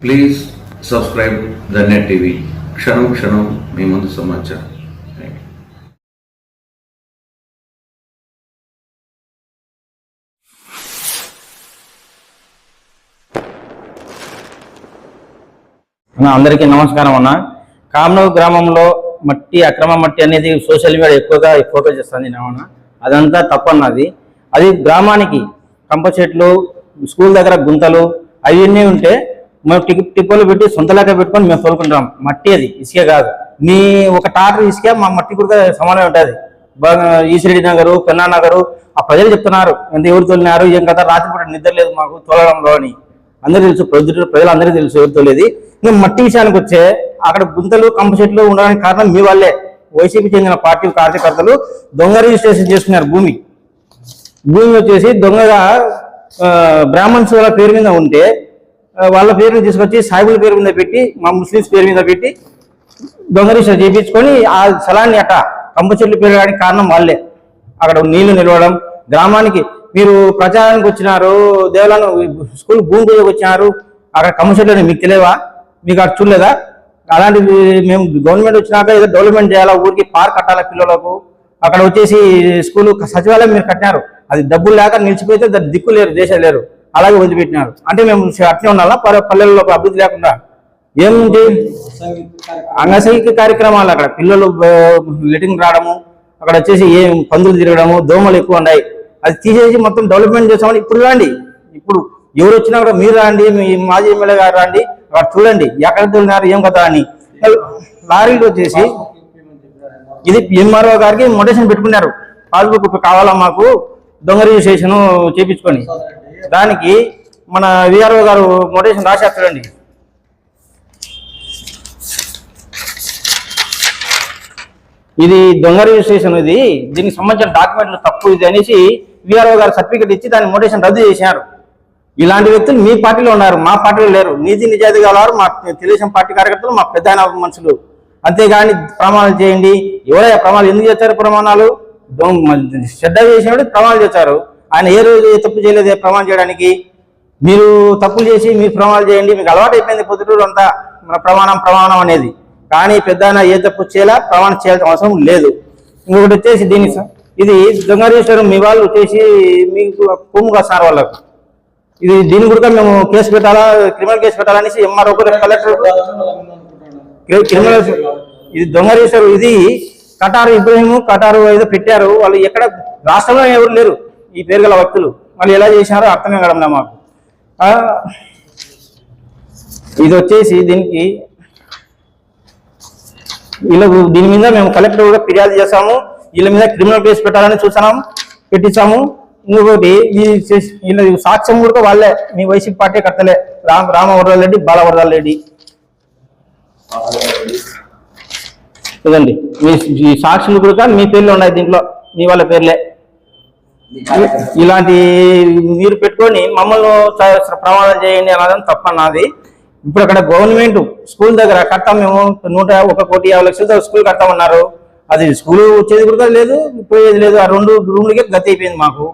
Please subscribe the net TV క్షణం క్షణం మీ ముందు సమాచారం. అందరికీ నమస్కారం అన్న. కామనూరు గ్రామంలో మట్టి అక్రమ మట్టి అనేది సోషల్ మీడియా ఎక్కువగా ఎక్కువగా చేస్తుంది అన్న. అదంతా తప్పన్నది అది గ్రామానికి కంప చెట్లు స్కూల్ దగ్గర గుంతలు అవన్నీ ఉంటే మేము టిక్ టిప్పలు పెట్టి సొంతలాగా పెట్టుకొని మేము తోలుకుంటాం. మట్టి అది ఇసుక కాదు. మీ ఒక టాటర్ ఇసుక మా మట్టి కూడా సమానం ఉంటుంది. బాగా ఈశ్వరెడ్డి నగరు పెన్నా నగరు ఆ ప్రజలు చెప్తున్నారు. ఎంత ఎవరు తోలినారు ఏం కదా రాత్రిపూట నిద్ర లేదు మాకు తోలడంలో అని. అందరూ తెలుసు ప్రజలు ప్రజలు అందరికీ తెలుసు ఎవరు తోలేది. ఇంకా మట్టి విషయానికి వచ్చే అక్కడ గుంతలు కంప చెట్లు ఉండడానికి కారణం మీ వాళ్ళే. వైసీపీ చెందిన పార్టీ కార్యకర్తలు దొంగ రిజిస్ట్రేషన్ చేసుకున్నారు భూమి. భూమి వచ్చేసి దొంగగా బ్రాహ్మణ్స్ వాళ్ళ పేరు మీద ఉంటే వాళ్ళ పేరుని తీసుకొచ్చి సాయిబుల పేరు మీద పెట్టి మా ముస్లిమ్స్ పేరు మీద పెట్టి దొంగ చేయించుకొని ఆ స్థలాన్ని అట్ట కంప చెట్లు పెరగడానికి కారణం వాళ్ళే. అక్కడ నీళ్ళు నిలవడం గ్రామానికి మీరు ప్రచారానికి వచ్చినారు దేవాలను స్కూల్ భూమి పూజకు వచ్చినారు అక్కడ కంప చెట్లు మీకు తెలియవా మీకు అక్కడ చూడలేదా? అలాంటి మేము గవర్నమెంట్ వచ్చినాక ఏదో డెవలప్మెంట్ చేయాలా ఊరికి పార్క్ కట్టాలా పిల్లలకు? అక్కడ వచ్చేసి స్కూల్ సచివాలయం మీరు కట్టినారు. అది డబ్బులు లేక నిలిచిపోతే దాని దిక్కు లేరు దేశం లేరు. అలాగే వదిలిపెట్టినారు. అంటే మేము అట్లే ఉండాలా? పల్లె- పల్లెల్లో అభివృద్ధి లేకుండా? ఏముంది? అంగసైక కార్యక్రమాలు అక్కడ. పిల్లలు లెటింగ్ రావడము అక్కడ వచ్చేసి ఏం పందులు తిరగడము దోమలు ఎక్కువ ఉన్నాయి. అది తీసేసి మొత్తం డెవలప్మెంట్ చేసామని ఇప్పుడు రండి. ఇప్పుడు ఎవరు వచ్చినా కూడా మీరు రండి మీ మాజీ ఎమ్మెల్యే గారు రండి అక్కడ చూడండి. ఎక్కడ తోలినారు ఏం కదా అని. లారీలు వచ్చేసి ఇది ఎంఆర్ఓ గారికి మొటేషన్ పెట్టుకున్నారు. పాస్బుక్ కావాలా మాకు? దొంగ రిజిస్ట్రేషన్ చేపించుకొని. దానికి మన విఆర్ఓ గారు మొటేషన్ రాసేస్తాడండి. ఇది దొంగ రిజిస్ట్రేషన్ ఇది. దీనికి సంబంధించిన డాక్యుమెంట్లు తప్పు ఇది అనేసి విఆర్ఓ గారు సర్టిఫికెట్ ఇచ్చి దాని మోటేషన్ రద్దు చేశారు. ఇలాంటి వ్యక్తులు మీ పార్టీలో ఉన్నారు మా పార్టీలో లేరు. నీతి నిజాయితీ గలవారు మా తెలుగుదేశం పార్టీ కార్యకర్తలు మా పెద్ద మనుషులు. అంతేగాని ప్రమాణాలు చేయండి. ఎవరైనా ప్రమాణాలు ఎందుకు చేస్తారు ప్రమాణాలు? దొంగ శ్రద్ధ చేసినప్పుడు ప్రమాణాలు చేస్తారు. ఆయన ఏ రోజు ఏ తప్పు చేయలేదు ప్రమాణం చేయడానికి మీరు తప్పులు చేసి మీరు ప్రమాణాలు చేయండి మీకు అలవాటు అయిపోయింది పొద్దుటూరు అంతా మన ప్రమాణం ప్రమాణం అనేది. కానీ పెద్ద ఏ తప్పు చేయాలా ప్రమాణం చేయాల్సిన అవసరం లేదు. ఇంకొకటి వచ్చేసి దీని ఇది దొంగ మీ వాళ్ళు వచ్చేసి మీకు కొమ్ము కాస్తారు వాళ్ళకు. ఇది దీని కూడా మేము కేసు పెట్టాలా క్రిమినల్ కేసు పెట్టాలనేసి ఎంఆర్ఓ కలెక్టర్ క్రిమినల్ ఇది దొంగ ఇది కటారు ఇబ్రహీం కటారు ఏదో పెట్టారు. వాళ్ళు ఎక్కడ రాష్ట్రంలో ఎవరు లేరు. ఈ పేరు గల వ్యక్తులు వాళ్ళు ఎలా చేసినారో అర్థమే కావడం మాకు. ఇది వచ్చేసి దీనికి వీళ్ళకు దీని మీద మేము కలెక్టర్ కూడా ఫిర్యాదు చేసాము వీళ్ళ మీద క్రిమినల్ కేసు పెట్టాలని చూసాం పెట్టించాము. ఇంకొకటి ఈ వీళ్ళ సాక్ష్యం కూడా వాళ్ళే. మీ వైసీపీ పార్టీ కర్తలే రామ రామ రెడ్డి బాల రెడ్డి. ఇదండి. మీ ఈ సాక్షులు కూడా మీ పేర్లు ఉన్నాయి దీంట్లో. మీ వాళ్ళ పేర్లే. ఇలాంటి మీరు పెట్టుకొని మమ్మల్ని ప్రమాదం చేయండి అన్నది తప్పన్నది. ఇప్పుడు అక్కడ గవర్నమెంట్ స్కూల్ దగ్గర కడతాం మేము నూట ఒక కోటి యాభై లక్షలతో స్కూల్ కడతామన్నారు. అది స్కూల్ వచ్చేది కూడా లేదు పోయేది లేదు. ఆ రెండు రూమ్లకే గతి అయిపోయింది మాకు.